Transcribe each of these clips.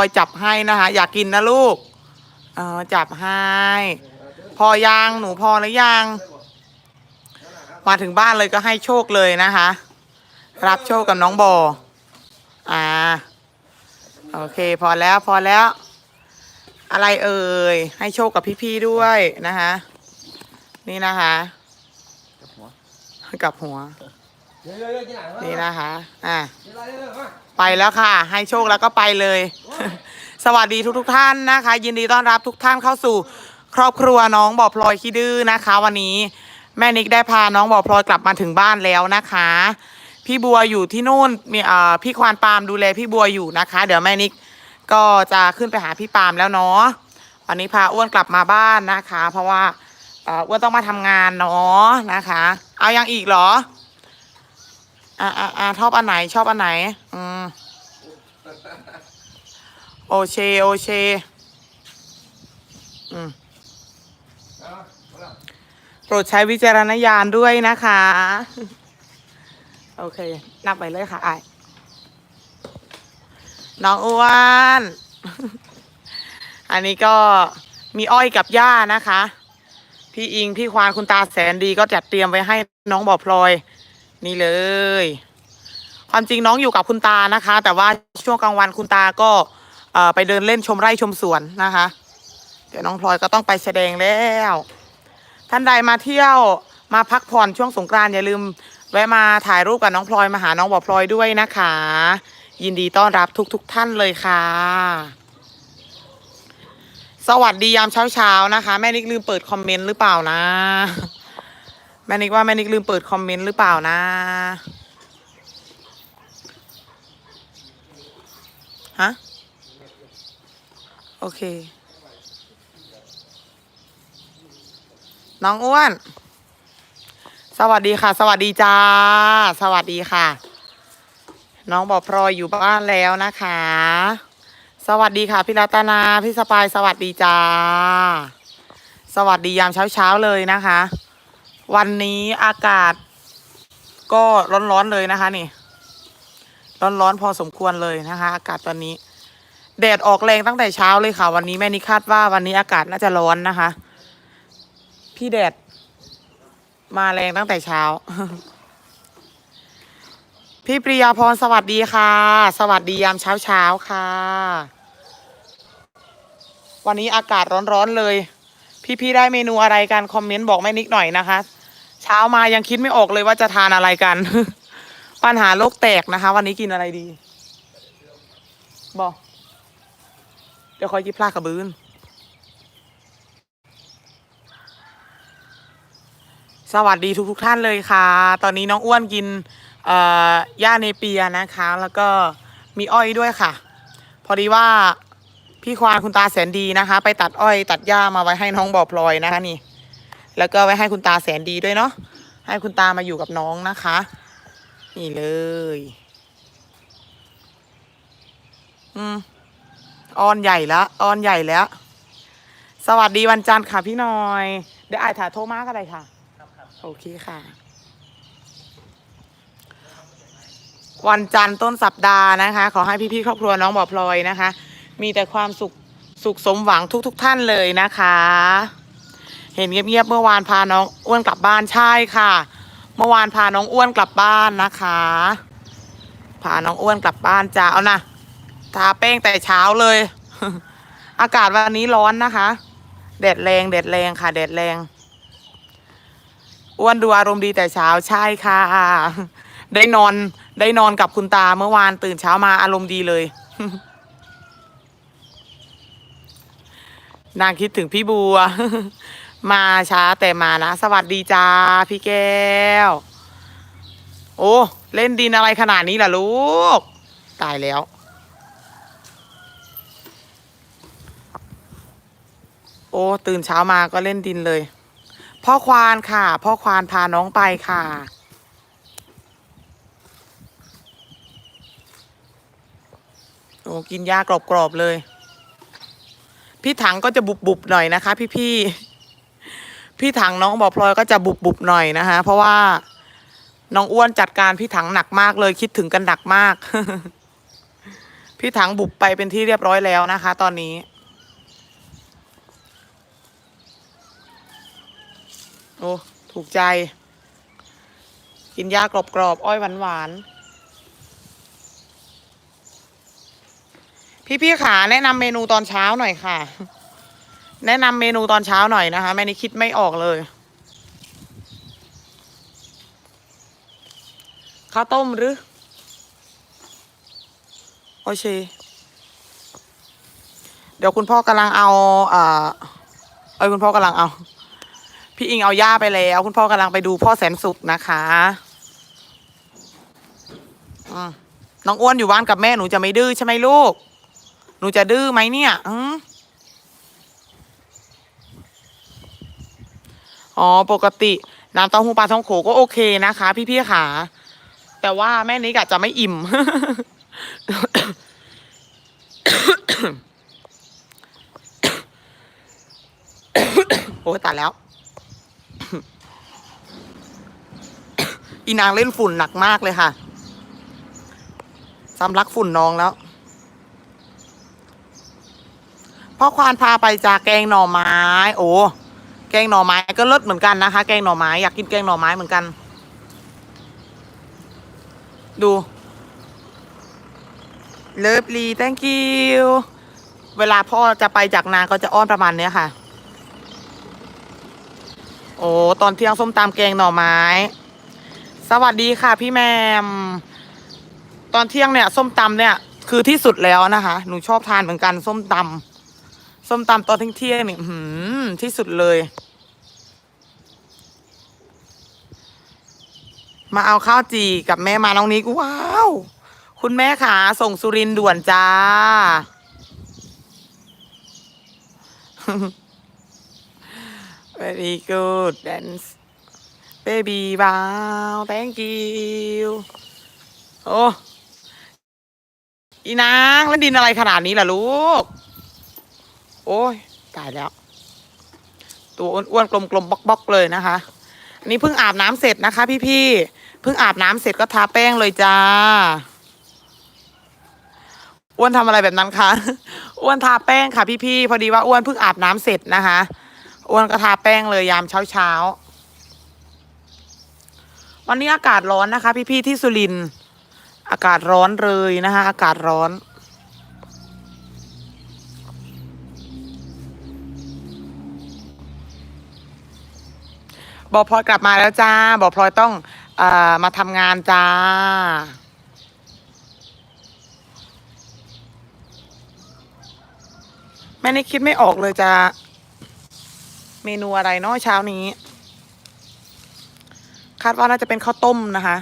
อยจับให้นะคะ อยากกินนะลูก เออจับให้ พอยังหนูพอหรือยัง มาถึงบ้านเลยก็ให้โชคเลยนะคะ รับโชคกับน้องโบอ่า โอเค พอแล้วพอแล้ว อะไรเอ่ย ให้โชคกับพี่ๆด้วยนะคะ นี่นะคะกับหัว นี่นะคะ อะ ไปแล้วค่ะ ให้โชคแล้วก็ไปเลย สวัสดีทุกทท่านนะคะ ยินดีต้อนรับทุกท่านเข้าสู่ ครอบครัวน้องบ่อพลอยขี้ดื้อนะคะ วันนี้แม่นิกได้พาน้องบ่อพลอยกลับมาถึงบ้านแล้วนะคะ พี่บัวอยู่ที่นู่นมีเอ่อพี่ควานปาล์มดูแลพี่บัวอยู่นะคะ เดี๋ยวแม่นิกก็จะขึ้นไปหาพี่ปาล์มแล้วเนาะวันนี้พาอ้วนกลับมาบ้านนะคะ เพราะว่าเอ่ออ้วนต้องมาทำงานเนาะนะคะ เอายังอีกเหรอ อ่าอ่าอ่าชอบอันไหน ชอบอันไหน อืมโอเชโอเชอืมโปรดใช้วิจารณญาณด้วยนะคะ โอเค นับไปเลยค่ะไอน้องอ้วน อันนี้ก็มีอ้อยกับย่านะคะ พี่อิง พี่ควานคุณตาแสนดีก็จัดเตรียมไว้ให้น้องบ่อพลอย นี่เลย ความจริงน้องอยู่กับคุณตานะคะ แต่ว่าช่วงกลางวันคุณตาก็ไปเดินเล่นชมไร่ชมสวนนะคะ เดี๋ยวน้องพลอยก็ต้องไปแสดงแล้ว ท่านใดมาเที่ยวมาพักผ่อนช่วงสงกรานต์อย่าลืมแวะมาถ่ายรูปกับน้องพลอยมาหาน้องบอพลอยด้วยนะคะ ยินดีต้อนรับทุกๆทท่านเลยค่ะ สวัสดียามเช้าๆนะคะ แม่นิกลืมเปิดคอมเมนต์หรือเปล่านะ แม่นิกว่าแม่นิกลืมเปิดคอมเมนต์หรือเปล่านะ ฮะ โอเค น้องอ้วน สวัสดีค่ะ สวัสดีจ้า สวัสดีค่ะ น้องบอกพลอยอยู่บ้านแล้วนะคะ สวัสดีค่ะพี่รัตนาพี่สปายสวัสดีจ้า สวัสดียามเช้าๆเลยนะคะ วันนี้อากาศก็ร้อนๆเลยนะคะนี่ ร้อนๆพอสมควรเลยนะคะ อากาศตอนนี้ แดดออกแรงตั้งแต่เช้าเลยค่ะ วันนี้แม่นิคาดว่าวันนี้อากาศน่าจะร้อนนะคะ พี่แดด มาแรงตั้งแต่เช้า พี่ปริยาพรสวัสดีค่ะ สวัสดียามเช้าเช้าๆค่ะ วันนี้อากาศร้อนๆเลย พี่ๆได้เมนูอะไรกันคอมเมนต์บอกแม่นิกหน่อยนะคะ เช้ามายังคิดไม่ออกเลยว่าจะทานอะไรกัน ปัญหาโลกแตกนะคะ วันนี้กินอะไรดี บอก เดี๋ยวคอยจิบพลากระบืนสวัสดีทุกทุกท่านเลยค่ะ ตอนนี้น้องอ้วนกินอ่อย่าเนเปียนะคะ แล้วก็มีอ้อยด้วยค่ะ พอดีว่าพี่ควานคุณตาแสนดีนะคะ ไปตัดอ้อยตัดหญ้ามาไว้ให้น้องบ่อพลอยนะคะนี่ แล้วก็ไว้ให้คุณตาแสนดีด้วยเนาะให้คุณตามาอยู่กับน้องนะคะ นี่เลย อืมออนใหญ่แล้วออนใหญ่แล้ว สวัสดีวันจันทร์ค่ะพี่หน้อย เดี๋ยวอายถ่ายโทรมาก็ได้ค่ะ โอเคค่ะ วันจันทร์ต้นสัปดาห์นะคะ ขอให้พี่ๆครอบครัวน้องบ่อพลอยนะคะ มีแต่ความสุขสุขสมหวังทุกๆทท่านเลยนะคะ เห็นเงียบๆเมื่อวานพาน้องอ้วนกลับบ้านใช่ค่ะ เมื่อวานพาน้องอ้วนกลับบ้านนะคะพาน้องอ้วนกลับบ้านจ้าเอานะทาแป้งแต่เช้าเลย อากาศวันนี้ร้อนนะคะแดดแรงแดดแรงค่ะแดดแรงอ้วนดูอารมณ์ดีแต่เช้าใช่ค่ะ ได้นอนได้นอนกับคุณตาเมื่อวานตื่นเช้ามาอารมณ์ดีเลย นางคิดถึงพี่บัว มาช้าแต่มานะ สวัสดีจ้าพี่แก้ว โอ้ เล่นดินอะไรขนาดนี้ล่ะลูก ตายแล้ว โอ้ ตื่นเช้ามาก็เล่นดินเลย พ่อควานค่ะ พ่อควานพาน้องไปค่ะโอ้กินหญ้ากรอบๆเลย พี่ถังก็จะบุบๆหน่อยนะคะ พี่ๆ พี่ถังน้องบอกพลอยก็จะบุบๆหน่อยนะคะ เพราะว่าน้องอ้วนจัดการพี่ถังหนักมากเลยคิดถึงกันหนักมาก พี่ถังบุบไปเป็นที่เรียบร้อยแล้วนะคะ ตอนนี้ โอ้ถูกใจ กินหญ้ากรอบๆอ้อยหวานๆพี่ๆขาแนะนำเมนูตอนเช้าหน่อยค่ะ แนะนำเมนูตอนเช้าหน่อยนะคะ แม่นี่คิดไม่ออกเลยข้าวต้มหรือ โอเค เดี๋ยวคุณพ่อกำลังเอาอ่าเอ้ยคุณพ่อกำลังเอา พี่อิงเอาย่าไปแล้ว คุณพ่อกำลังไปดูพ่อแสนสุขนะคะน้องอ้วนอยู่บ้านกับแม่หนูจะไม่ดื้อใช่ไหมลูก หนูจะดื้อไหมเนี่ยอื อ๋อปกติน้ำเต้าหู้ปลาท่องโขก็โอเคนะคะ พี่ๆค่ะ แต่ว่าแม่นิกอะจะไม่อิ่ม โอ้ตายแล้ว อีนางเล่นฝุ่นหนักมากเลยค่ะสำลักฝุ่นน้องแล้วพ่อควานพาไปจากแกงหน่อไม้ โอ้ แกงหน่อไม้ก็เลิศเหมือนกันนะคะ แกงหน่อไม้อยากกินแกงหน่อไม้เหมือนกัน ดูเลิฟลี thank you เวลาพ่อจะไปจากนาก็จะอ้อนประมาณเนี้ยค่ะ โอ้ตอนเที่ยงส้มตำแกงหน่อไม้ สวัสดีค่ะ พี่แมม ตอนเที่ยงเนี่ย ส้มตำเนี่ย คือที่สุดแล้วนะคะ หนูชอบทานเหมือนกันส้มตำ ส้มตำตอนเที่ยงๆเนี่ยอื้อหือที่สุดเลย มาเอาข้าวจีกับแม่มาน้องนิกว้าว คุณแม่ขาส่งสุรินด่วนจ้า very good dance baby wow thank you โอ้อีนางเล่นดินอะไรขนาดนี้ล่ะลูก โอ้ยตายแล้ว ตัวอ้วนๆกลมๆบ๊อกๆเลยนะคะ อันนี้เพิ่งอาบน้ำเสร็จนะคะ พี่ๆเพิ่งอาบน้ำเสร็จก็ทาแป้งเลยจ้าอ้วนทำอะไรแบบนั้นคะอ้วนทาแป้งค่ะ พี่ๆพอดีว่าอ้วนเพิ่งอาบน้ำเสร็จนะคะอ้วนก็ทาแป้งเลยยามเช้าๆวันนี้อากาศร้อนนะคะ พี่ๆที่สุรินทร์อากาศร้อนเลยนะคะ อากาศร้อน บอพลอยกลับมาแล้วจ้าบอพลอยต้องเอ่อมาทำงานจ้า แม่นี่คิดไม่ออกเลยจะเมนูอะไรเนาะเช้านี้ คาดว่าน่าจะเป็นข้าวต้มนะคะ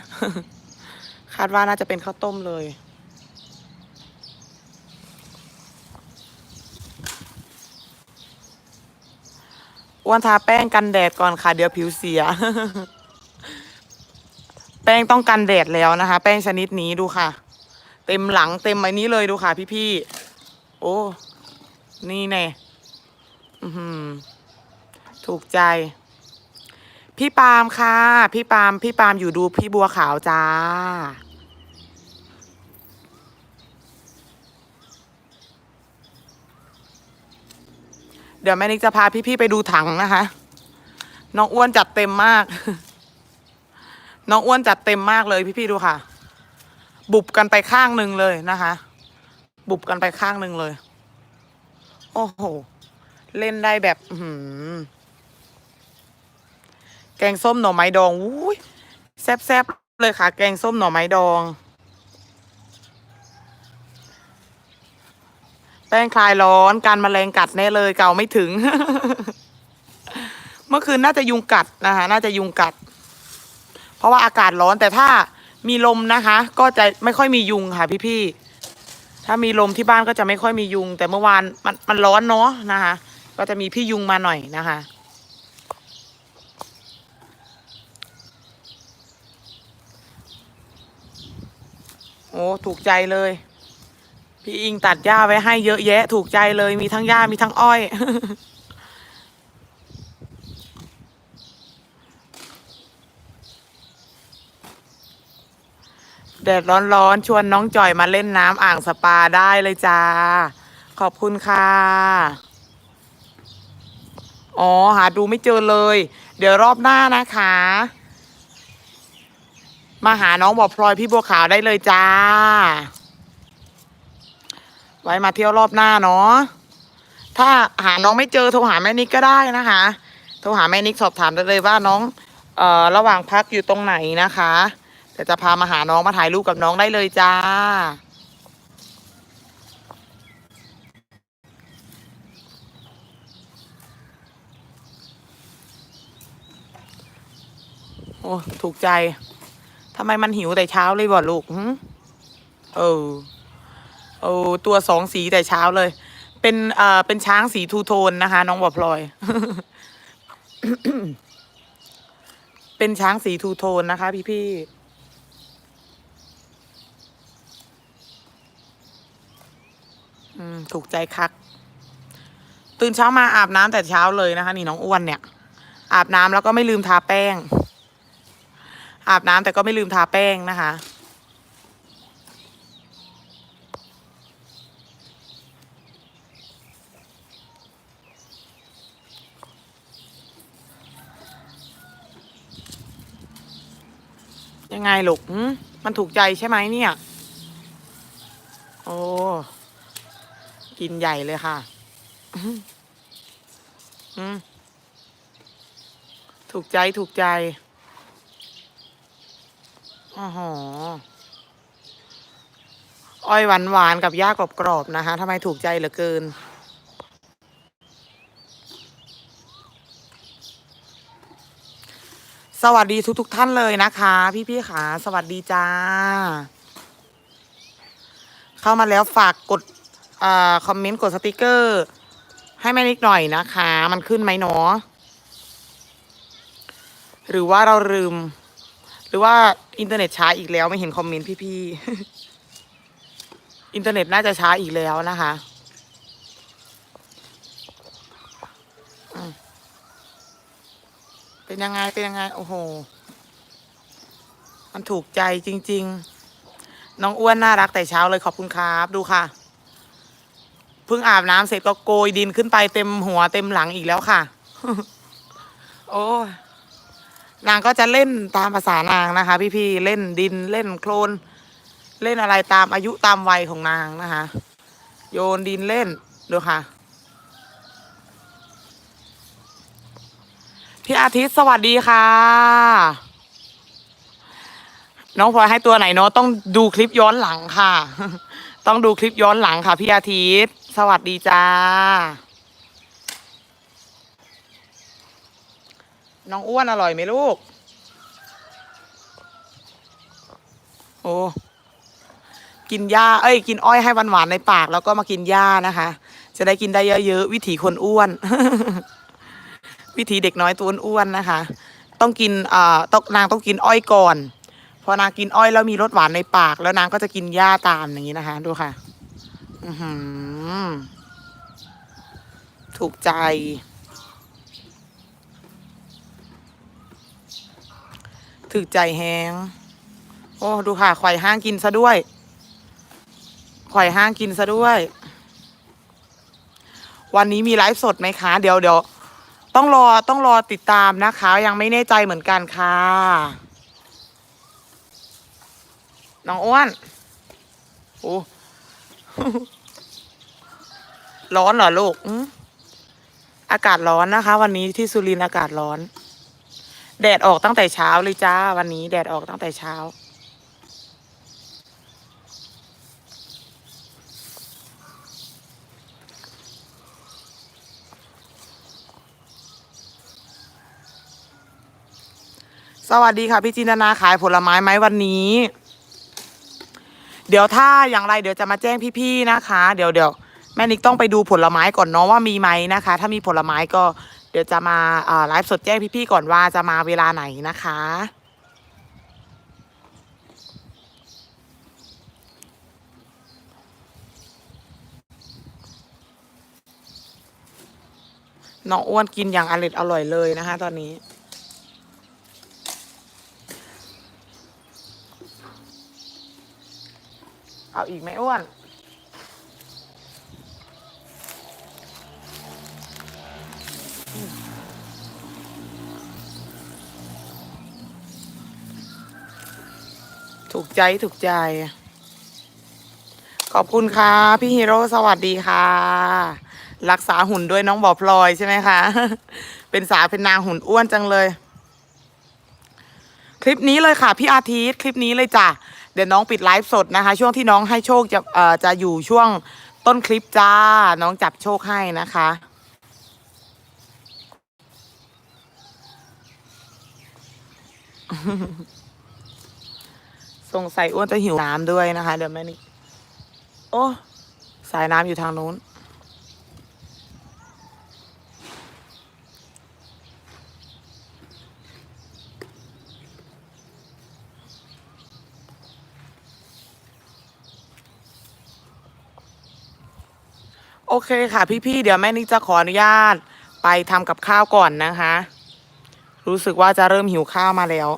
คาดว่าน่าจะเป็นข้าวต้มเลย อ้วนทาแป้งกันแดดก่อนค่ะ เดี๋ยวผิวเสีย แป้งต้องกันแดดแล้วนะคะ แป้งชนิดนี้ดูค่ะ เต็มหลังเต็มไอ้นี้เลยดูค่ะ พี่ๆโอ้ นี่แน่ถูกใจ พี่ปาล์มค่ะ พี่ปาล์มพี่ปาล์มอยู่ดูพี่บัวขาวจ้า เดี๋ยวแม่นิกจะพาพี่ๆไปดูถังนะคะ น้องอ้วนจัดเต็มมาก น้องอ้วนจัดเต็มมากเลยพี่ๆดูค่ะ บุบกันไปข้างหนึ่งเลยนะคะ บุบกันไปข้างหนึ่งเลย โอ้โห เล่นได้แบบหืแกงส้มหน่อไม้ดองอุ้ยแซ่บๆเลยค่ะ แกงส้มหน่อไม้ดอง ป้งคลายร้อนการมแมลงกัดแน่เลยเก่าไม่ถึง เมื่อคืนน่าจะยุงกัดนะคะ น่าจะยุงกัด เพราะว่าอากาศร้อนแต่ถ้ามีลมนะคะ ก็จะไม่ค่อยมียุงค่ะ พี่ๆถ้ามีลมที่บ้านก็จะไม่ค่อยมียุง แต่เมื่อวานมันมันร้อนเนาะนะคะ ก็จะมีพี่ยุงมาหน่อยนะคะโอ้ ถูกใจเลย พี่อิงตัดหญ้าไว้ให้เยอะแยะ ถูกใจเลยมีทั้งหญ้ามีทั้งอ้อย แดดร้อนๆ ชวนน้องจอยมาเล่นน้ำอ่างสปาได้เลยจ้า ขอบคุณค่ะ อ๋อ หาดูไม่เจอเลย เดี๋ยวรอบหน้านะคะ มาหาน้องบอกพลอยพี่บัวขาวได้เลยจ้า ไว้มาเที่ยวรอบหน้าเนาะถ้าหาน้องไม่เจอโทรหาแม่นิกก็ได้นะคะ โทรหาแม่นิกสอบถามได้เลยว่าน้องเอ่อระหว่างพักอยู่ตรงไหนนะคะเดี๋ยวจะพามาหาน้องมาถ่ายรูปกับน้องได้เลยจ้า โอ้ ถูกใจทำไมมันหิวแต่เช้าเลยบ่ลูกหึเออ เออตัวสองสีแต่เช้าเลย เป็นเอ่อเป็นช้างสีทูโทนนะคะ น้องบอพลอย เป็นช้างสีทูโทนนะคะ พี่พี่ๆถูกใจคัก ตื่นเช้ามาอาบน้ำแต่เช้าเลยนะคะ นี่น้องอ้วนเนี่ย อาบน้ำแล้วก็ไม่ลืมทาแป้ง อาบน้ำแต่ก็ไม่ลืมทาแป้งนะคะ ยังไงลูกมันถูกใจใช่ไหมเนี่ย โอ้ กินใหญ่เลยค่ะ ถูกใจถูกใจอ๋อออ้อยหวานหวานกับย่ากรอบกรอบๆนะคะทำไมถูกใจเหลือเกิน สวัสดีทุกๆทท่านเลยนะคะ พี่ๆขาสวัสดีจ้า เข้ามาแล้วฝากกดอ่าคอมเมนต์กดสติกเกอร์ ให้แม่นิดหน่อยนะคะ มันขึ้นไหมเนาะหรือว่าเราลืม หรือว่าอินเทอร์เน็ตช้าอีกแล้วไม่เห็นคอมเมนต์พี่ๆอินเทอร์เน็ตน่าจะช้าอีกแล้วนะคะอืม เป็นยังไง เป็นยังไง โอ้โห มันถูกใจจริง ๆ น้องอ้วนน่ารักแต่เช้าเลยขอบคุณครับ ดูค่ะ เพิ่งอาบน้ำเสร็จก็โกยดินขึ้นไปเต็มหัวเต็มหลังอีกแล้วค่ะ โอ้ยนางก็จะเล่นตามภาษานางนะคะ พี่ๆ เล่นดินเล่นโคลน เล่นอะไรตามอายุตามวัยของนางนะคะ โยนดินเล่นดูค่ะ พี่อาทิตย์สวัสดีค่ะ น้องพลอยให้ตัวไหนเนาะต้องดูคลิปย้อนหลังค่ะ ต้องดูคลิปย้อนหลังค่ะ พี่อาทิตย์ สวัสดีจ้า น้องอ้วนอร่อยไหมลูก โอ้กินหญ้า เอ้ย กินอ้อยให้หวานๆในปาก แล้วก็มากินหญ้านะคะ จะได้กินได้เยอะๆวิถีคนอ้วน วิถีเด็กน้อยตัวอ้วนๆนะคะ ต้องกินเอ่อต้องนางต้องกินอ้อยก่อน พอนางกินอ้อยแล้วมีรสหวานในปาก แล้วนางก็จะกินหญ้าตามอย่างนี้นะคะ ดูค่ะ อือหือถูกใจ ถูกใจแฮงโอ้ดูค่ะไขว่ห้างกินซะด้วยไขว่ห้างกินซะด้วย วันนี้มีไลฟ์สดไหมคะ เดี๋ยวเดี๋ยว ต้องรอต้องรอติดตามนะคะ ยังไม่แน่ใจเหมือนกันค่ะ น้องอ้วนโอ้ร้อนเหรอลูกอากาศร้อนนะคะ วันนี้ที่สุรินทร์อากาศร้อน แดดออกตั้งแต่เช้าเลยจ้า วันนี้แดดออกตั้งแต่เช้า สวัสดีค่ะพี่จินตนาขายผลไม้ไหมวันนี้ เดี๋ยวถ้าอย่างไรเดี๋ยวจะมาแจ้งพี่ๆนะคะ เดี๋ยวเดี๋ยวแม่นิกต้องไปดูผลไม้ก่อนเนาะว่ามีไหมนะคะ ถ้ามีผลไม้ก็เดี๋ยวจะมาไลฟ์สดแจ้งพี่ๆก่อนว่าจะมาเวลาไหนนะคะน้องอ้วนกินอย่างอร่อยอร่อยเลยนะคะ ตอนนี้ เอีกไหมอ้วน ถูกใจถูกใจ ขอบคุณค่ะ พี่ฮีโร่สวัสดีค่ะ รักษาหุ่นด้วยน้องบอพลอยใช่ไหมคะ เป็นสาวเป็นนางหุ่นอ้วนจังเลย คลิปนี้เลยค่ะ พี่อาทิตย์คลิปนี้เลยจ้ะ เดี๋ยวน้องปิดไลฟ์สดนะคะ ช่วงที่น้องให้โชคจะเอ่อจะอยู่ช่วงต้นคลิปจ้า น้องจับโชคให้นะคะ สงสัยอ้วนจะหิวน้ำด้วยนะคะ เดี๋ยวแม่นี่โอ้ สายน้ำอยู่ทางนู้น เคค่ะพี่ๆ เดี๋ยวแม่นิกจะขออนุญาตไปทำกับข้าวก่อนนะคะ รู้สึกว่าจะเริ่มหิวข้าวมาแล้ว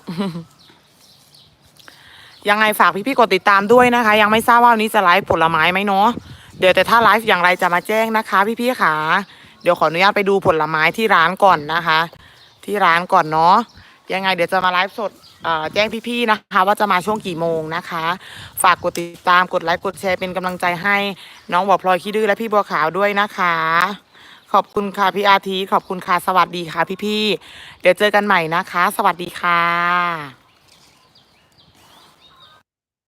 ยังไงฝากพี่ๆ กดติดตามด้วยนะคะ ยังไม่ทราบว่าวันนี้จะไลฟ์ผลไม้ไหมเนาะเดี๋ยวแต่ถ้าไลฟ์อย่างไรจะมาแจ้งนะคะพี่ๆค่ะ เดี๋ยวขออนุญาตไปดูผลไม้ที่ร้านก่อนนะคะ ที่ร้านก่อนเนาะยังไงเดี๋ยวจะมาไลฟ์สด แจ้งพี่ๆนะคะ ว่าจะมาช่วงกี่โมงนะคะ ฝากกดติดตามกดไลค์กดแชร์เป็นกำลังใจให้น้องบัวพลอยขี้ดื้อและพี่บัวขาวด้วยนะคะ ขอบคุณค่ะพี่อาทีขอบคุณค่ะสวัสดีค่ะพี่ๆเดี๋ยวเจอกันใหม่นะคะ สวัสดีค่ะ